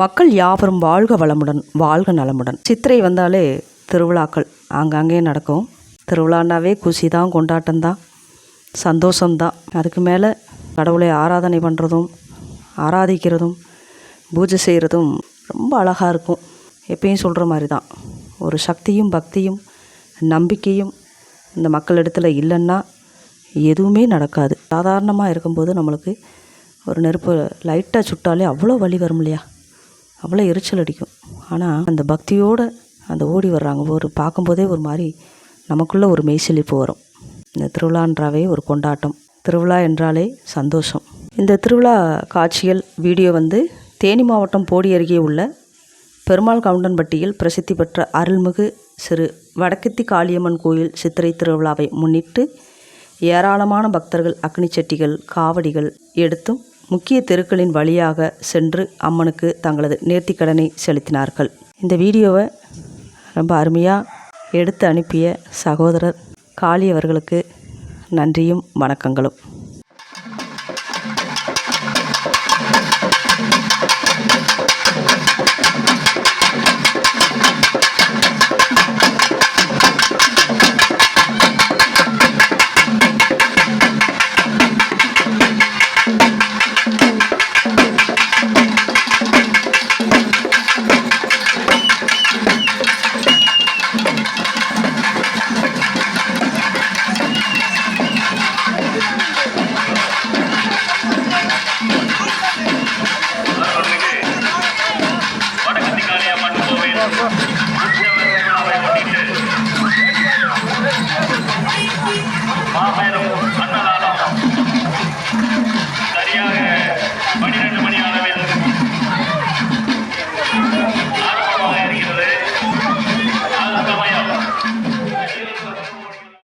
மக்கள் யாவரும் வாழ்க வளமுடன் வாழ்க நலமுடன். சித்திரை வந்தாலே திருவிழாக்கள் ஆங்காங்கே நடக்கும். திருவிழான்னாவே குஷி தான் கொண்டாட்டம் தான் சந்தோஷம்தான் அதுக்கு மேலே கடவுளை ஆராதனை பண்ணுறதும் ஆராதிக்கிறதும் பூஜை செய்கிறதும் ரொம்ப அழகாக இருக்கும். எப்பயும் சொல்கிற மாதிரி தான். ஒரு சக்தியும் பக்தியும் நம்பிக்கையும் இந்த மக்களிடத்தில் இல்லைன்னா எதுவுமே நடக்காது. சாதாரணமாக இருக்கும்போது நம்மளுக்கு ஒரு நெருப்பு லைட்டாக சுட்டாலே அவ்வளோ வலி வரும் இல்லையா? அவ்வளோ எரிச்சல் அடிக்கும். ஆனால் அந்த பக்தியோடு அந்த ஓடி வர்றாங்க. ஒரு பார்க்கும்போதே ஒரு மாதிரி நமக்குள்ளே ஒரு மெய்சிலிப்பு வரும். இந்த திருவிழான்றாவே ஒரு கொண்டாட்டம். திருவிழா என்றாலே சந்தோஷம். இந்த திருவிழா காட்சிகள் வீடியோ வந்து தேனி மாவட்டம் போடி அருகே உள்ள பெருமாள் கவுண்டன்பட்டியில் பிரசித்தி பெற்ற அருள்மிகு சிறு வடக்கத்தி காளியம்மன் கோயில் சித்திரை திருவிழாவை முன்னிட்டு ஏராளமான பக்தர்கள் அக்னி சட்டிகள் காவடிகள் எடுத்தும் முக்கிய தெருக்களின் வழியாக சென்று அம்மனுக்கு தங்களது நேர்த்திக்கடனை செலுத்தினார்கள். இந்த வீடியோவை ரொம்ப அருமையாக எடுத்து அனுப்பிய சகோதரர் காளி அவர்களுக்கு நன்றியும் வணக்கங்களும். Yeah.